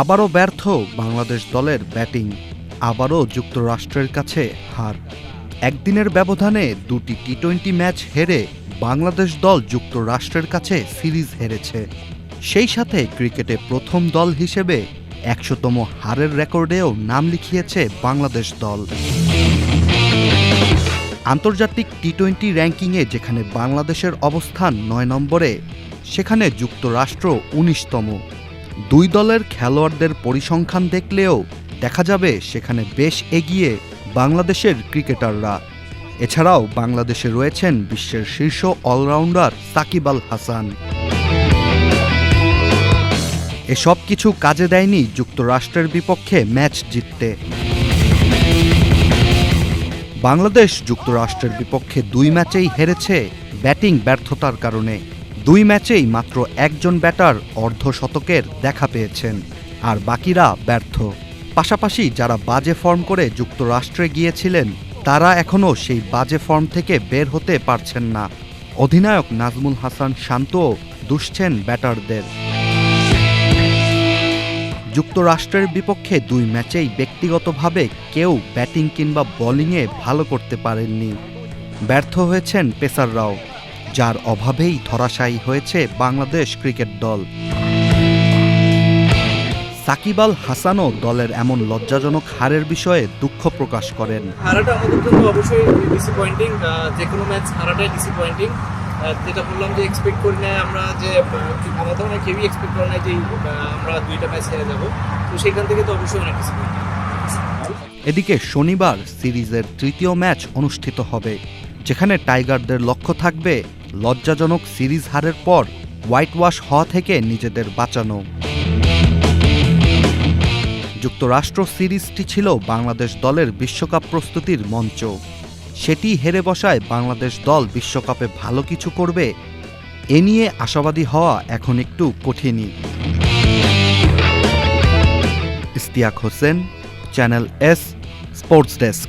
আবারও ব্যর্থ বাংলাদেশ দলের ব্যাটিং, আবারও যুক্তরাষ্ট্রের কাছে হার। একদিনের ব্যবধানে দুটি টি টোয়েন্টি ম্যাচ হেরে বাংলাদেশ দল যুক্তরাষ্ট্রের কাছে সিরিজ হেরেছে। সেই সাথে ক্রিকেটে প্রথম দল হিসেবে একশোতম হারের রেকর্ডেও নাম লিখিয়েছে বাংলাদেশ দল। আন্তর্জাতিক টি টোয়েন্টি র্যাঙ্কিংয়ে যেখানে বাংলাদেশের অবস্থান নয় নম্বরে, সেখানে যুক্তরাষ্ট্র উনিশতম। দুই দলের খেলোয়াড়দের পরিসংখ্যান দেখলেও দেখা যাবে সেখানে বেশ এগিয়ে বাংলাদেশের ক্রিকেটাররা। এছাড়াও বাংলাদেশে রয়েছেন বিশ্বের শীর্ষ অলরাউন্ডার সাকিব আল হাসান। এসব কিছু কাজে দেয়নি যুক্তরাষ্ট্রের বিপক্ষে ম্যাচ জিততে। বাংলাদেশ যুক্তরাষ্ট্রের বিপক্ষে দুই ম্যাচেই হেরেছে ব্যাটিং ব্যর্থতার কারণে। দুই ম্যাচেই মাত্র একজন ব্যাটার অর্ধশতকের দেখা পেয়েছেন, আর বাকিরা ব্যর্থ। পাশাপাশি যারা বাজে ফর্ম করে যুক্তরাষ্ট্রে গিয়েছিলেন, তারা এখনও সেই বাজে ফর্ম থেকে বের হতে পারছেন না। অধিনায়ক নাজমুল হাসান শান্তও দুষছেন ব্যাটারদের। যুক্তরাষ্ট্রের বিপক্ষে দুই ম্যাচেই ব্যক্তিগতভাবে কেউ ব্যাটিং কিংবা বোলিংয়ে ভালো করতে পারেননি। ব্যর্থ হয়েছেন পেসাররাও। যার অভাবেই ধরাশায়ী হয়েছে বাংলাদেশ ক্রিকেট দল। সাকিব আল হাসানও দলের এমন লজ্জাজনক হারের বিষয়ে দুঃখ প্রকাশ করেন। হারাটা আমাদের জন্য অবশ্যই ডিসঅ্যাপয়েন্টিং যে কোনো ম্যাচ হারাটাই ডিসঅ্যাপয়েন্টিং যেটা বললাম যে এক্সপেক্ট করি না আমরা যে আমাদের মনে হয় কেউই এক্সপেক্ট করে না যে আমরা দুইটা ম্যাচ হেরে যাব। তো সেখান থেকে তো অবশ্যই অনেক ডিসঅ্যাপয়েন্টিং এদিকে শনিবার সিরিজের তৃতীয় ম্যাচ অনুষ্ঠিত হবে যেখানে টাইগারদের লক্ষ্য থাকবে লজ্জাজনক সিরিজ হারের পর হোয়াইট ওয়াশ হওয়া থেকে নিজেদের বাঁচানো। যুক্তরাষ্ট্র সিরিজটি ছিল বাংলাদেশ দলের বিশ্বকাপ প্রস্তুতির মঞ্চ। সেটি হেরে বসায় বাংলাদেশ দল বিশ্বকাপে ভালো কিছু করবে, এ নিয়ে আশাবাদী হওয়া এখন একটু কঠিনই। Istiaque Hossain, channel S, sports desk.